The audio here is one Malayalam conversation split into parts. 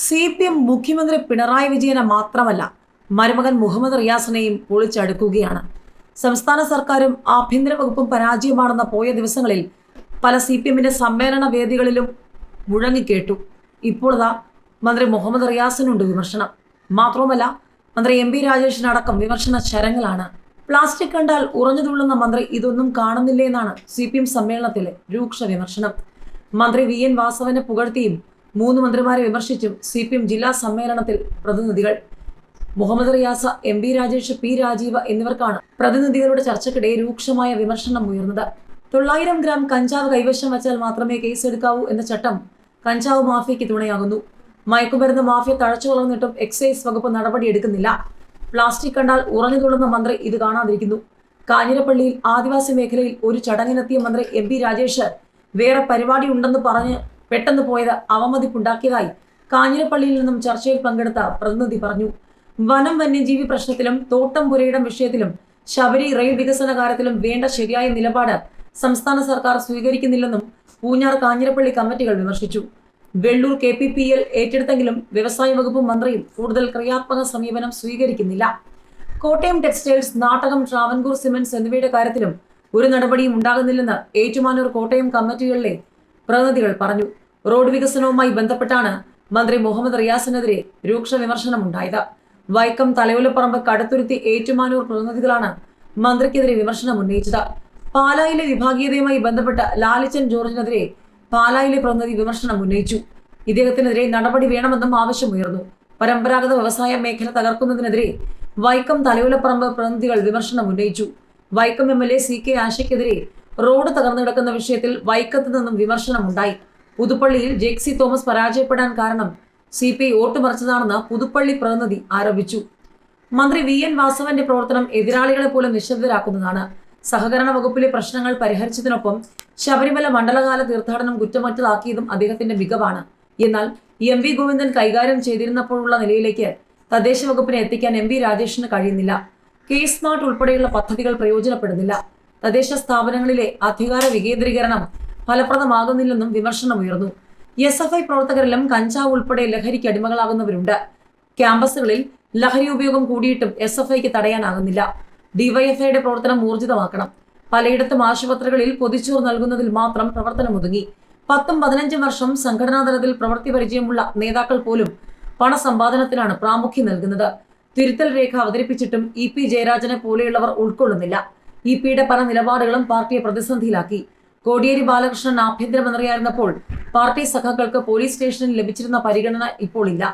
സി പി എം മുഖ്യമന്ത്രി പിണറായി വിജയനെ മാത്രമല്ല മരുമകൻ മുഹമ്മദ് റിയാസിനെയും പൊളിച്ചടുക്കുകയാണ്. സംസ്ഥാന സർക്കാരും ആഭ്യന്തര വകുപ്പും പരാജയമാണെന്ന പോയ ദിവസങ്ങളിൽ പല സി പി എമ്മിന്റെ സമ്മേളന വേദികളിലും മുഴങ്ങിക്കേട്ടു. ഇപ്പോഴതാ മന്ത്രി മുഹമ്മദ് റിയാസിനുണ്ട് വിമർശനം. മാത്രവുമല്ല മന്ത്രി എം പി രാജേഷിനടക്കം വിമർശന ശരങ്ങളാണ്. പ്ലാസ്റ്റിക് കണ്ടാൽ ഉറഞ്ഞു തുള്ളുന്ന മന്ത്രി ഇതൊന്നും കാണുന്നില്ലേ എന്നാണ് സി പി എം സമ്മേളനത്തിലെ രൂക്ഷ വിമർശനം. മന്ത്രി വി എൻ വാസവനെ പുകഴ്ത്തിയും മൂന്ന് മന്ത്രിമാരെ വിമർശിച്ചും സി പി എം ജില്ലാ സമ്മേളനത്തിൽ പ്രതിനിധികൾ. Muhammad Riyas M B Rajesh P Rajeev എന്നിവർക്കാണ് പ്രതിനിധികളുടെ ചർച്ചയ്ക്കിടെ രൂക്ഷമായ വിമർശനം ഉയർന്നത്. തൊള്ളായിരം ഗ്രാം കഞ്ചാവ് കൈവശം വച്ചാൽ മാത്രമേ കേസെടുക്കാവൂ എന്ന ചട്ടം കഞ്ചാവ് മാഫിയയ്ക്ക് തുണയാകുന്നു. മയക്കുമരുന്ന് മാഫിയ തഴച്ചു വളർന്നിട്ടും എക്സൈസ് വകുപ്പ് നടപടിയെടുക്കുന്നില്ല പ്ലാസ്റ്റിക് കണ്ടാൽ ഉറഞ്ഞു മന്ത്രി ഇത് കാണാതിരിക്കുന്നു. കാഞ്ഞിരപ്പള്ളിയിൽ ആദിവാസി മേഖലയിൽ ഒരു ചടങ്ങിനെത്തിയ മന്ത്രി എം പി രാജേഷ് വേറെ പരിപാടി ഉണ്ടെന്ന് പറഞ്ഞ് പെട്ടെന്ന് പോയത് അവമതിപ്പുണ്ടാക്കിയതായി കാഞ്ഞിരപ്പള്ളിയിൽ നിന്നും ചർച്ചയിൽ പങ്കെടുത്ത പ്രതിനിധി പറഞ്ഞു. വനം വന്യജീവി പ്രശ്നത്തിലും തോട്ടം പുരയിടം വിഷയത്തിലും ശബരി റെയിൽ വികസന കാര്യത്തിലും വേണ്ട ശരിയായ നിലപാട് സംസ്ഥാന സർക്കാർ സ്വീകരിക്കുന്നില്ലെന്നും പൂഞ്ഞാർ കാഞ്ഞിരപ്പള്ളി കമ്മിറ്റികൾ വിമർശിച്ചു. Vellur K P P L ഏറ്റെടുത്തെങ്കിലും വ്യവസായ വകുപ്പ് മന്ത്രിയും കൂടുതൽ ക്രിയാത്മക സമീപനം സ്വീകരിക്കുന്നില്ല. കോട്ടയം ടെക്സ്റ്റൈൽസ് നാടകം ട്രാവൻകൂർ സിമെന്റ്സ് എന്നിവയുടെ കാര്യത്തിലും ഒരു നടപടിയും ഉണ്ടാകുന്നില്ലെന്ന് ഏറ്റുമാനൂർ കോട്ടയം കമ്മിറ്റികളിലെ പ്രതിനിധികൾ പറഞ്ഞു. റോഡ് വികസനവുമായി ബന്ധപ്പെട്ടാണ് മന്ത്രി മുഹമ്മദ് റിയാസിനെതിരെ രൂക്ഷ വിമർശനമുണ്ടായത്. വൈക്കം തലയോലപ്പറമ്പ് കടുത്തുരുത്തി ഏറ്റുമാനൂർ പ്രതിനിധികളാണ് മന്ത്രിക്കെതിരെ വിമർശനം ഉന്നയിച്ചത്. പാലായിലെ വിഭാഗീയതയുമായി ബന്ധപ്പെട്ട് ലാലിച്ചൻ ജോർജിനെതിരെ പാലായിലെ പ്രതിനിധി വിമർശനം ഉന്നയിച്ചു. ഇദ്ദേഹത്തിനെതിരെ നടപടി വേണമെന്നും ആവശ്യമുയർന്നു. പരമ്പരാഗത വ്യവസായ മേഖല തകർക്കുന്നതിനെതിരെ വൈക്കം തലയോലപ്പറമ്പ് പ്രതിനിധികൾ വിമർശനം ഉന്നയിച്ചു. Vaikom M L A C K ആശയ്ക്കെതിരെ road തകർന്നു കിടക്കുന്ന വിഷയത്തിൽ വൈക്കത്ത് നിന്നും വിമർശനമുണ്ടായി. പുതുപ്പള്ളിയിൽ ജെക്സി തോമസ് പരാജയപ്പെടാൻ കാരണം സി പി ഐ വോട്ട് മറിച്ചതാണെന്ന് പുതുപ്പള്ളി പ്രതിനിധി ആരോപിച്ചു. മന്ത്രി വി എൻ വാസവന്റെ പ്രവർത്തനം എതിരാളികളെ പോലെ നിശബ്ദരാക്കുന്നതാണ്. സഹകരണ വകുപ്പിലെ പ്രശ്നങ്ങൾ പരിഹരിച്ചതിനൊപ്പം ശബരിമല മണ്ഡലകാല തീർത്ഥാടനം കുറ്റമറ്റതാക്കിയതും അദ്ദേഹത്തിന്റെ മികവാണ്. എന്നാൽ എം വി ഗോവിന്ദൻ കൈകാര്യം ചെയ്തിരുന്നപ്പോഴുള്ള നിലയിലേക്ക് തദ്ദേശ വകുപ്പിനെ എത്തിക്കാൻ എം വി രാജേഷിന് കഴിയുന്നില്ല. കെ സ്മാർട്ട് ഉൾപ്പെടെയുള്ള പദ്ധതികൾ പ്രയോജനപ്പെടുന്നില്ല. തദ്ദേശ സ്ഥാപനങ്ങളിലെ അധികാര വികേന്ദ്രീകരണം ഫലപ്രദമാകുന്നില്ലെന്നും വിമർശനമുയർന്നു. എസ് എഫ് ഐ പ്രവർത്തകരിലും കഞ്ചാവ് ഉൾപ്പെടെ ലഹരിക്ക് അടിമകളാകുന്നവരുണ്ട്. ക്യാമ്പസുകളിൽ ലഹരി ഉപയോഗം കൂടിയിട്ടും എസ് എഫ് ഐക്ക് തടയാനാകുന്നില്ല. ഡിവൈഎഫ്ഐയുടെ പ്രവർത്തനം ഊർജിതമാക്കണം. പലയിടത്തും ആശുപത്രികളിൽ പൊതിച്ചോർ നൽകുന്നതിൽ മാത്രം പ്രവർത്തനം ഒതുങ്ങി പത്തും പതിനഞ്ചും വർഷം സംഘടനാ തലത്തിൽ പ്രവൃത്തി പരിചയമുള്ള നേതാക്കൾ പോലും പണസമ്പാദനത്തിനാണ് പ്രാമുഖ്യം നൽകുന്നത്. തിരുത്തൽ രേഖ അവതരിപ്പിച്ചിട്ടും ഇ പി ജയരാജനെ പോലെയുള്ളവർ ഉൾക്കൊള്ളുന്നില്ല. ഇ പിയുടെ പല നിലപാടുകളും പാർട്ടിയെ പ്രതിസന്ധിയിലാക്കി. കോടിയേരി ബാലകൃഷ്ണൻ ആഭ്യന്തരമന്ത്രിയായിരുന്നപ്പോൾ പാർട്ടി സഖാക്കൾക്ക് പോലീസ് സ്റ്റേഷനിൽ ലഭിച്ചിരുന്ന പരിഗണന ഇപ്പോൾ ഇല്ല.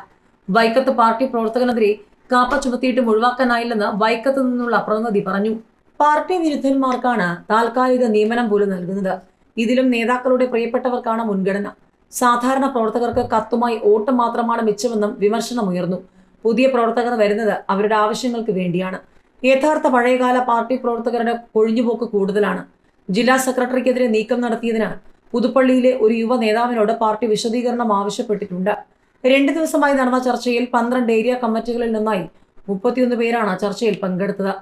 വൈക്കത്ത് പാർട്ടി പ്രവർത്തകനെതിരെ കാപ്പ ചുമത്തിയിട്ടും ഒഴിവാക്കാനായില്ലെന്ന് വൈക്കത്ത് നിന്നുള്ള പ്രതിനിധി പറഞ്ഞു. പാർട്ടി വിരുദ്ധന്മാർക്കാണ് താൽക്കാലിക നിയമനം പോലും നൽകുന്നത്. ഇതിലും നേതാക്കളുടെ പ്രിയപ്പെട്ടവർക്കാണ് മുൻഗണന. സാധാരണ പ്രവർത്തകർക്ക് കത്തുമായി ഓട്ടം മാത്രമാണ് മിച്ചമെന്നും വിമർശനമുയർന്നു. പുതിയ പ്രവർത്തകർ വരുന്നത് അവരുടെ ആവശ്യങ്ങൾക്ക് വേണ്ടിയാണ്. യഥാർത്ഥ പഴയകാല പാർട്ടി പ്രവർത്തകരുടെ കൊഴിഞ്ഞുപോക്ക് കൂടുതലാണ്. ജില്ലാ സെക്രട്ടറിക്കെതിരെ നീക്കം നടത്തിയതിന് പുതുപ്പള്ളിയിലെ ഒരു യുവ നേതാവിനോട് പാർട്ടി വിശദീകരണം ആവശ്യപ്പെട്ടിട്ടുണ്ട്. രണ്ട് ദിവസമായി നടന്ന ചർച്ചയിൽ പന്ത്രണ്ട് ഏരിയ കമ്മിറ്റികളിൽ നിന്നായി മുപ്പത്തിയൊന്ന് പേരാണ് ചർച്ചയിൽ പങ്കെടുത്തത്.